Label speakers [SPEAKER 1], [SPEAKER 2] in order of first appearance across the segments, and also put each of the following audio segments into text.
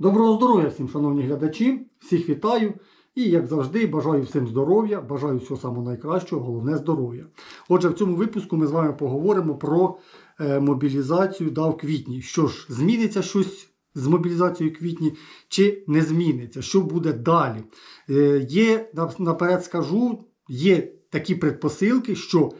[SPEAKER 1] Доброго здоров'я всім, шановні глядачі, всіх вітаю і, як завжди, бажаю всім здоров'я, бажаю всього самого найкращого, головне здоров'я. Отже, в цьому випуску ми з вами поговоримо про е, мобілізацію да, в квітні. Що ж, зміниться щось з мобілізацією в квітні чи не зміниться? Що буде далі? Е, є, наперед скажу, є такі предпосилки, що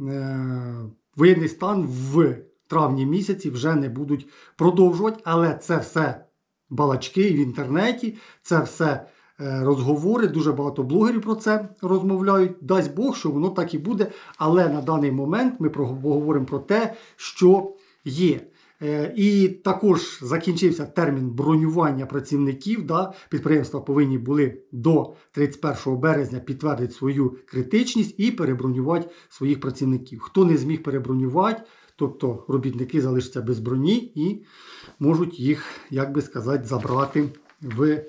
[SPEAKER 1] е, воєнний стан в травні місяці вже не будуть продовжувати, але це все балачки в інтернеті, це все е, розговори. Дуже багато блогерів про це розмовляють. Дасть Бог, що воно так і буде. Але на даний момент ми поговоримо про те, що є. Е, І також закінчився термін бронювання працівників. Да? Підприємства повинні були до 31 березня підтвердити свою критичність і перебронювати своїх працівників. Хто не зміг перебронювати, тобто робітники залишаться без броні і можуть їх, як би сказати, забрати в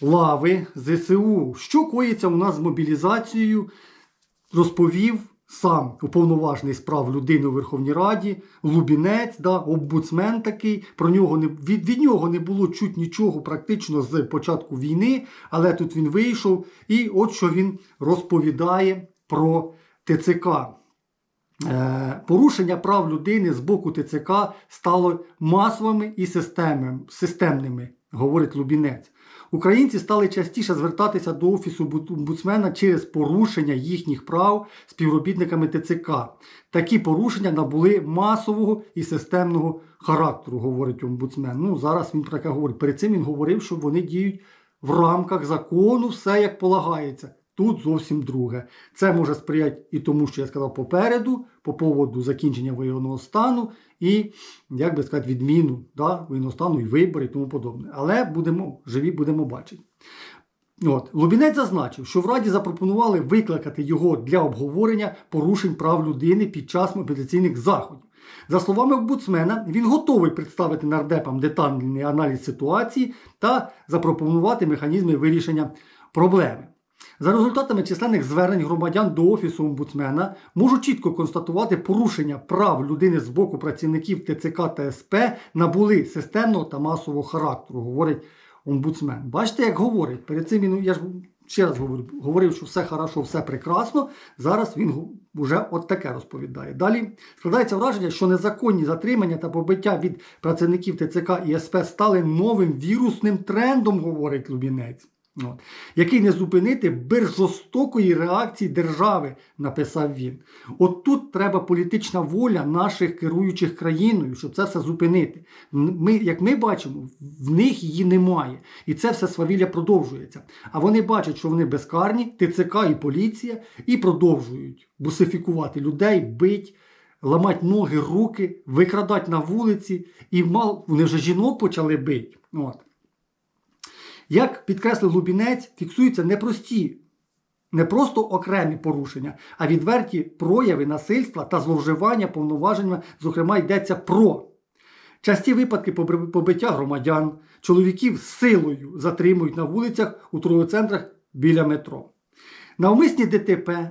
[SPEAKER 1] лави ЗСУ. Що коїться у нас з мобілізацією, розповів сам уповноважений з прав людини у Верховній Раді, Лубінець, да, омбудсмен такий. Про нього не, від, від нього не було чуть нічого практично з початку війни, але тут він вийшов, і от що він розповідає про ТЦК. Е, Порушення прав людини з боку ТЦК стало масовими і системними, говорить Лубінець. Українці стали частіше звертатися до офісу бу- омбудсмена через порушення їхніх прав співробітниками ТЦК. Такі порушення набули масового і системного характеру, говорить омбудсмен. Ну зараз він про таке говорить. Перед цим він говорив, що вони діють в рамках закону, все як полагається. Тут зовсім друге. Це може сприяти і тому, що я сказав попереду, по поводу закінчення воєнного стану і, як би сказати, відміну да, воєнного стану і вибори і тому подобне. Але будемо живі, будемо бачити. От. Лубінець зазначив, що в Раді запропонували викликати його для обговорення порушень прав людини під час мобілізаційних заходів. За словами омбудсмена, він готовий представити нардепам детальний аналіз ситуації та запропонувати механізми вирішення проблеми. За результатами численних звернень громадян до офісу омбудсмена можу чітко констатувати порушення прав людини з боку працівників ТЦК та СП набули системного та масового характеру, говорить омбудсмен. Бачите, як говорить. Перед цим він, я ж ще раз говорю, говорив, що все хорошо, все прекрасно. Зараз він вже от таке розповідає. Далі складається враження, що незаконні затримання та побиття від працівників ТЦК і СП стали новим вірусним трендом, говорить Лубінець. От. Який не зупинити без жорстокої реакції держави, написав він. От тут треба політична воля наших керуючих країною, щоб це все зупинити. Ми, як ми бачимо, в них її немає. І це все свавілля продовжується. А вони бачать, що вони безкарні, ТЦК і поліція, і продовжують бусифікувати людей, бить, ламати ноги, руки, викрадати на вулиці. І мал, вони вже жінок почали бити. От. Як підкреслив Лубінець, фіксуються непрості, не просто окремі порушення, а відверті прояви насильства та зловживання повноваженнями, зокрема, йдеться про часті випадки побиття громадян, чоловіків силою затримують на вулицях у торгових біля метро. Навмисні ДТП,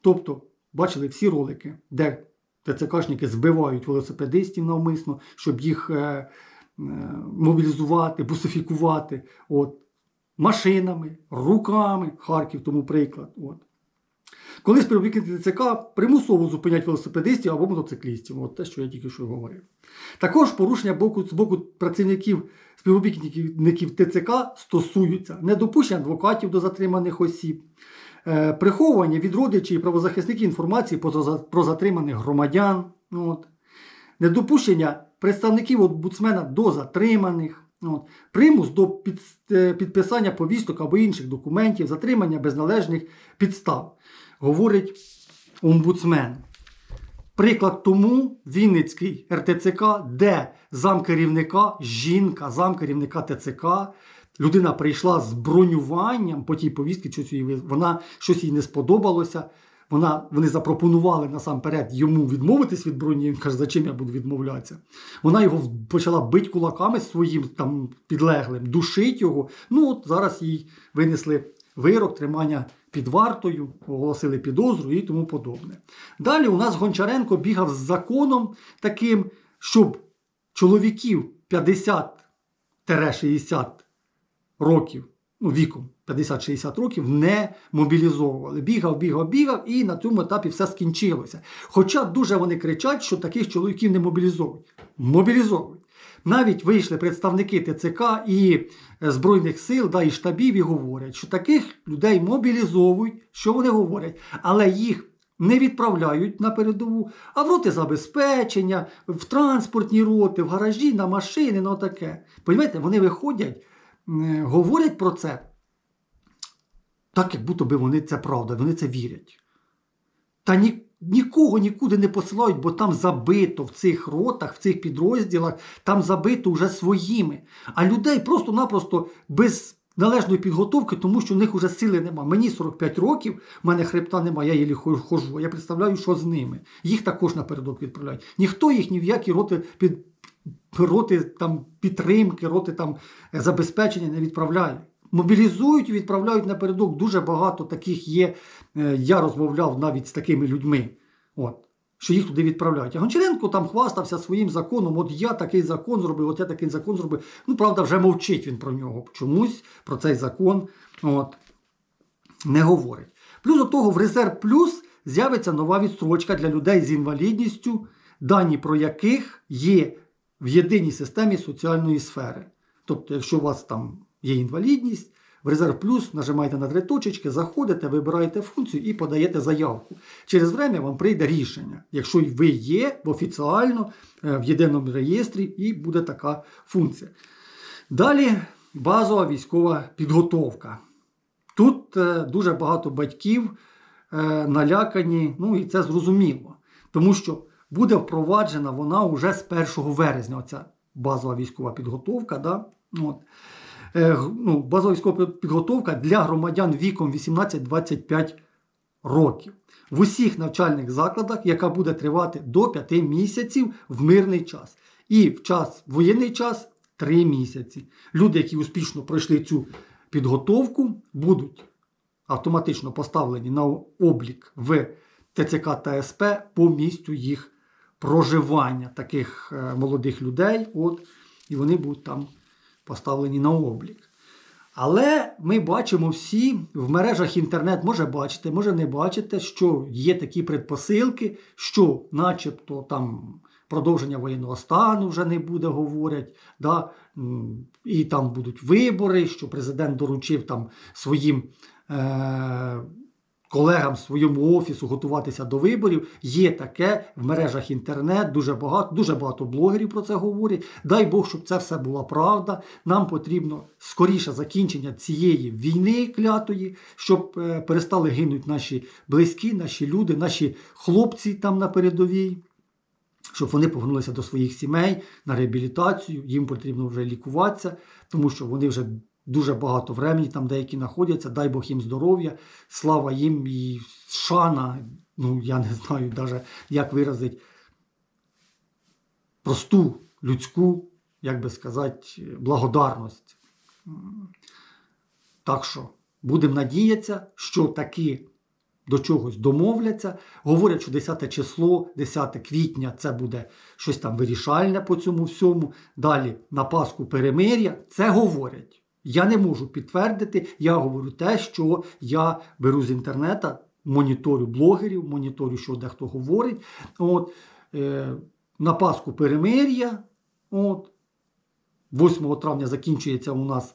[SPEAKER 1] тобто, бачили всі ролики, де ТЦКшники збивають велосипедистів навмисно, щоб їх е, мобілізувати, бусифікувати. От. Машинами, руками, Харків тому приклад. От. Коли співробітники ТЦК примусово зупинять велосипедистів або мотоциклістів, от те, що я тільки що говорив. Також порушення боку, з боку працівників співробітників ТЦК стосуються недопущення адвокатів до затриманих осіб, е, приховування від родичів і правозахисників інформації про, про затриманих громадян, от, недопущення представників омбудсмена до затриманих, от, примус до під, е, підписання повісток або інших документів, затримання без належних підстав, говорить омбудсмен. Приклад тому Вінницький РТЦК, де замкерівника, жінка, замкерівника ТЦК, людина прийшла з бронюванням по тій повістці, вона щось їй не сподобалося. Вона, вони запропонували насамперед йому відмовитись від броні. Він каже, за чим я буду відмовлятися. Вона його почала бити кулаками своїм там підлеглим, душить його. Ну от зараз їй винесли вирок тримання під вартою, оголосили підозру і тому подобне. Далі у нас Гончаренко бігав з законом таким, щоб чоловіків 50-60 років, ну, віком 50-60 років, не мобілізовували. Бігав, бігав, бігав, і на цьому етапі все скінчилося. Хоча дуже вони кричать, що таких чоловіків не мобілізовують. Мобілізовують. Навіть вийшли представники ТЦК і е, Збройних сил да, і штабів і говорять, що таких людей мобілізовують, що вони говорять, але їх не відправляють на передову, а в роти забезпечення, в транспортні роти, в гаражі, на машини, на таке. Понімаєте, вони виходять, говорять про це, так, як будто би вони це правда, вони це вірять. Та ні, нікого нікуди не посилають, бо там забито в цих ротах, в цих підрозділах, там забито вже своїми. А людей просто-напросто без належної підготовки, тому що в них вже сили нема. Мені 45 років, в мене хребта немає, я хожу. хожу. Я представляю, що з ними. Їх також напередок відправляють. Ніхто їх ні в які роти під роти там підтримки, роти там е, забезпечення не відправляє. Мобілізують і відправляють напередок. Дуже багато таких є. Е, Я розмовляв навіть з такими людьми. От. Що їх туди відправляють. А Гончаренко там хвастався своїм законом. От я такий закон зробив, от я такий закон зробив. Ну, правда, вже мовчить він про нього. Чомусь про цей закон от, не говорить. Плюс до того, в резерв плюс з'явиться нова відстрочка для людей з інвалідністю, дані про яких є в єдиній системі соціальної сфери. Тобто, якщо у вас там є інвалідність, в резерв плюс нажимаєте на три точечки, заходите, вибираєте функцію і подаєте заявку. Через время вам прийде рішення, якщо ви є офіціально е, в єдиному реєстрі, і буде така функція. Далі базова військова підготовка. Тут е, дуже багато батьків е, налякані, ну і це зрозуміло, тому що буде впроваджена вона вже з 1 вересня. Оця базова військова підготовка. Да? От. Е, ну, базова військова підготовка для громадян віком 18-25 років в усіх навчальних закладах, яка буде тривати до 5 місяців в мирний час. І в час в воєнний час 3 місяці. Люди, які успішно пройшли цю підготовку, будуть автоматично поставлені на облік в ТЦК та СП по місцю їх проживання таких е, молодих людей. От, і вони будуть там поставлені на облік. Але ми бачимо всі в мережах інтернет, може бачите, може не бачите, що є такі предпосилки, що начебто там продовження воєнного стану вже не буде, говорять, да? і там будуть вибори, що президент доручив там своїм е- колегам своєму офісу готуватися до виборів. Є таке в мережах інтернет, дуже багато, дуже багато блогерів про це говорять. Дай Бог, щоб це все була правда. Нам потрібно скоріше закінчення цієї війни клятої, щоб е, перестали гинути наші близькі, наші люди, наші хлопці там на передовій. Щоб вони повернулися до своїх сімей на реабілітацію, їм потрібно вже лікуватися, тому що вони вже дуже багато времени там деякі знаходяться. Дай Бог їм здоров'я, слава їм і шана. Ну я не знаю навіть, як виразити просту людську, як би сказати, благодарність. Так що будемо надіятися, що таки до чогось домовляться. Говорять, що 10 число, 10 квітня це буде щось там вирішальне по цьому всьому. Далі на Пасху перемир'я. Це говорять. Я не можу підтвердити, я говорю те, що я беру з інтернету, моніторю блогерів, моніторю, що дехто говорить. От, е, на Пасху перемир'я. От, 8 травня закінчується у нас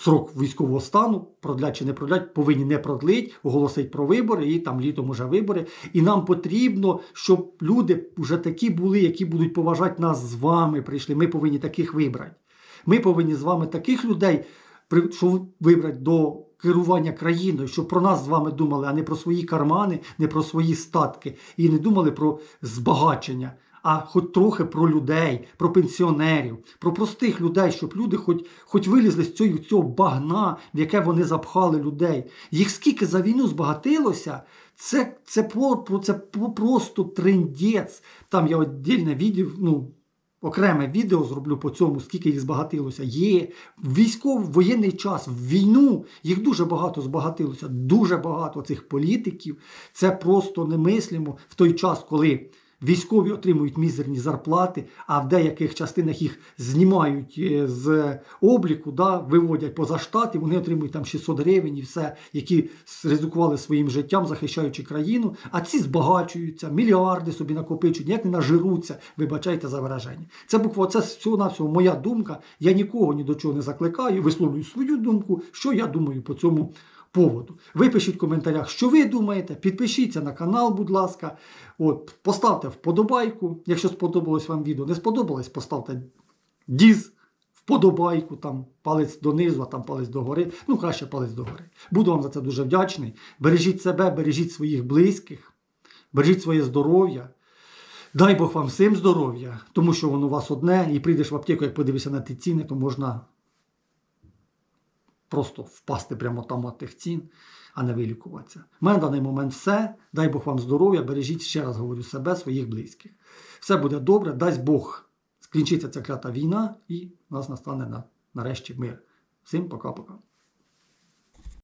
[SPEAKER 1] срок військового стану, продлять чи не продлять, повинні не продлить, оголосить про вибори, і там літом уже вибори. І нам потрібно, щоб люди вже такі були, які будуть поважати нас з вами. Прийшли. Ми повинні таких вибрати. Ми повинні з вами таких людей вибрати до керування країною, щоб про нас з вами думали, а не про свої кармани, не про свої статки, і не думали про збагачення, а хоч трохи про людей, про пенсіонерів, про простих людей, щоб люди хоч, хоч вилізли з цього, цього багна, в яке вони запхали людей. Їх скільки за війну збагатилося, це, це, по- це просто трендець. Там я віддільне відео, ну, окреме відео зроблю по цьому, скільки їх збагатилося. Є в військовий воєнний час, в війну їх дуже багато збагатилося. Дуже багато цих політиків. Це просто немислимо в той час, коли Військові отримують мізерні зарплати, а в деяких частинах їх знімають е, з обліку, да, виводять поза штат, і вони отримують там 600 гривень і все, які ризикували своїм життям, захищаючи країну. А ці збагачуються, мільярди собі накопичують, ніяк не нажируться, вибачайте за вираження. Це буквально це всього навсього моя думка. Я нікого ні до чого не закликаю, висловлюю свою думку, що я думаю по цьому поводу. Ви пишіть в коментарях, що ви думаєте. Підпишіться на канал, будь ласка. От, поставте вподобайку. Якщо сподобалось вам відео, не сподобалось, поставте діз, вподобайку, там палець донизу, а там палець догори. Ну, краще палець догори. Буду вам за це дуже вдячний. Бережіть себе, бережіть своїх близьких, бережіть своє здоров'я. Дай Бог вам всім здоров'я, тому що воно у вас одне, і прийдеш в аптеку, як подивишся на ті ціни, то можна просто впасти прямо там от тих цін, а не вилікуватися. У мене на даний момент все. Дай Бог вам здоров'я, бережіть, ще раз говорю, себе, своїх близьких. Все буде добре, дасть Бог скінчиться ця клята війна і нас настане на, нарешті мир. Всім пока-пока.